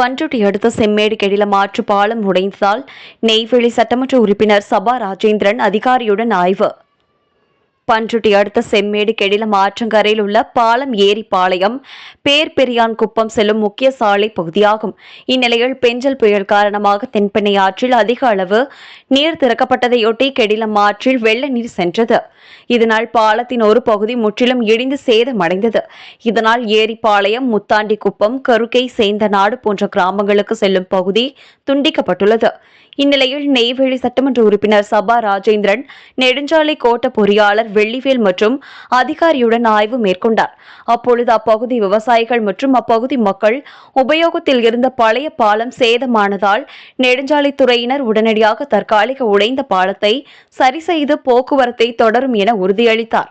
பன்ருட்டி அடுத்த செம்மேடு கெடில மாற்று பாலம் உடைந்ததால் நெய்வேலி சட்டமன்ற உறுப்பினர் சபா ராஜேந்திரன் அதிகாரியுடன் ஆய்வு. பன்ருட்டி அடுத்த செம்மேடு கெடில மாற்றங்கரையில் உள்ள பாலம் ஏரி பாளையம் பேர் பெரியான் குப்பம் செல்லும் முக்கிய சாலை பகுதியாகும். இந்நிலையில் பெஞ்சல் புயல் காரணமாக தென்பெண்ணை ஆற்றில் அதிக அளவு நீர் திறக்கப்பட்டதையொட்டி கெடிலம் ஆற்றில் வெள்ள நீர் சென்றது. இதனால் பாலத்தின் ஒரு பகுதி முற்றிலும் இடிந்து சேதமடைந்தது. இதனால் ஏரிப்பாளையம் முத்தாண்டி குப்பம் கருக்கை சேந்தநாடு போன்ற கிராமங்களுக்கு செல்லும் பகுதி துண்டிக்கப்பட்டுள்ளது. இந்நிலையில் நெய்வேலி சட்டமன்ற உறுப்பினர் சபா ராஜேந்திரன் நெடுஞ்சாலை கோட்ட பொறியாளர் வெள்ளிவேல் மற்றும் அதிகாரியுடன் ஆய்வு மேற்கொண்டார். அப்பொழுது அப்பகுதி விவசாயிகள் மற்றும் அப்பகுதி மக்கள் உபயோகத்தில் இருந்த பழைய பாலம் சேதமானதால் நெடுஞ்சாலைத்துறையினர் உடனடியாக தற்காலிக உடைந்த பாலத்தை சரி செய்து போக்குவரத்தை தொடரும் என உறுதியளித்தார்.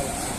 Thanks.